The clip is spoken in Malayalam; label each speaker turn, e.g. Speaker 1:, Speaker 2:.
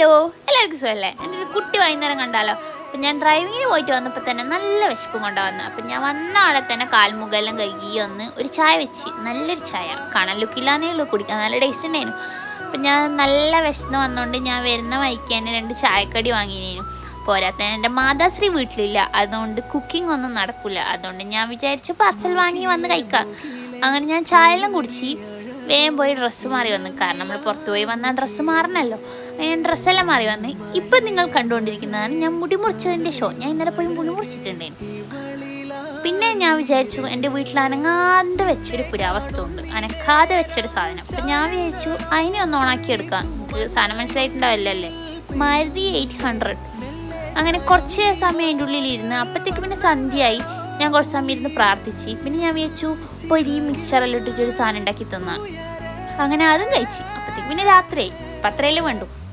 Speaker 1: ഹലോ എല്ലാവർക്കും സുഖമല്ലേ എന്റെ ഒരു കുട്ടി വൈകുന്നേരം കണ്ടാലോ? അപ്പം ഞാൻ ഡ്രൈവിങ്ങിന് പോയിട്ട് വന്നപ്പോൾ തന്നെ നല്ല വിശപ്പും കൊണ്ടാ വന്നത് അപ്പം ഞാൻ വന്ന അവിടെ തന്നെ കാൽമുഖെല്ലാം കഴുകി വന്ന് ഒരു ചായ വെച്ച്. നല്ലൊരു ചായ. കാണാൻ ലുക്കില്ലാന്നേ ഉള്ളൂ കുടിക്കാൻ നല്ല ടേസ്റ്റ് ഉണ്ടായിരുന്നു. അപ്പം ഞാൻ നല്ല വിശന്ന് വന്നുകൊണ്ട് ഞാൻ വരുന്ന വൈക്ക് തന്നെ രണ്ട് ചായക്കടി വാങ്ങിയിരുന്നു. പോരാത്തന്നെ എന്റെ മാതാശ്രീ വീട്ടിലില്ല. അതുകൊണ്ട് കുക്കിംഗ് ഒന്നും നടക്കില്ല അതുകൊണ്ട് ഞാൻ വിചാരിച്ചു പാർസൽ വാങ്ങി വന്ന് കഴിക്കാം. അങ്ങനെ ഞാൻ ചായ എല്ലാം കുടിച്ച് വേഗം പോയി ഡ്രസ്സ് മാറി വന്നു. കാരണം നമ്മൾ പുറത്തു പോയി വന്നാൽ ഡ്രസ്സ് മാറണമല്ലോ ഞാൻ ഡ്രസ്സെല്ലാം മാറി വന്ന്. ഇപ്പം നിങ്ങൾ കണ്ടുകൊണ്ടിരിക്കുന്നതാണ് ഞാൻ മുടി മുറിച്ചതിന്റെ ഷോ ഞാൻ ഇന്നലെ പോയി മുടി മുറിച്ചിട്ടുണ്ടായിരുന്നു. പിന്നെ ഞാൻ വിചാരിച്ചു എന്റെ വീട്ടിൽ അനങ്ങാണ്ട് വെച്ചൊരു പുരാവസ്തു ഉണ്ട് അനക്കാതെ വെച്ചൊരു സാധനം. അപ്പം ഞാൻ വിചാരിച്ചു അതിനെ ഒന്ന് ഓണാക്കി എടുക്കാം. നിങ്ങൾക്ക് സാധനം മനസ്സിലായിട്ടുണ്ടാവില്ല അല്ലേ? മാരുതി എയ്റ്റ് ഹൺഡ്രഡ് അങ്ങനെ കുറച്ച് സമയം അതിന്റെ ഉള്ളിലിരുന്ന് അപ്പോഴത്തേക്ക് പിന്നെ സന്ധ്യയായി. ഞാൻ കുറച്ച് സമയം ഇരുന്ന് പ്രാർത്ഥിച്ച്. പിന്നെ ഞാൻ വിചാരിച്ചു പൊരി മിക്സറെല്ലാം ഇട്ടിട്ടൊരു സാധനം ഉണ്ടാക്കി തന്നാ. അങ്ങനെ അതും കഴിച്ച്. അപ്പോഴത്തേക്ക് പിന്നെ രാത്രിയായി. പത്രയിലും വേണ്ടു.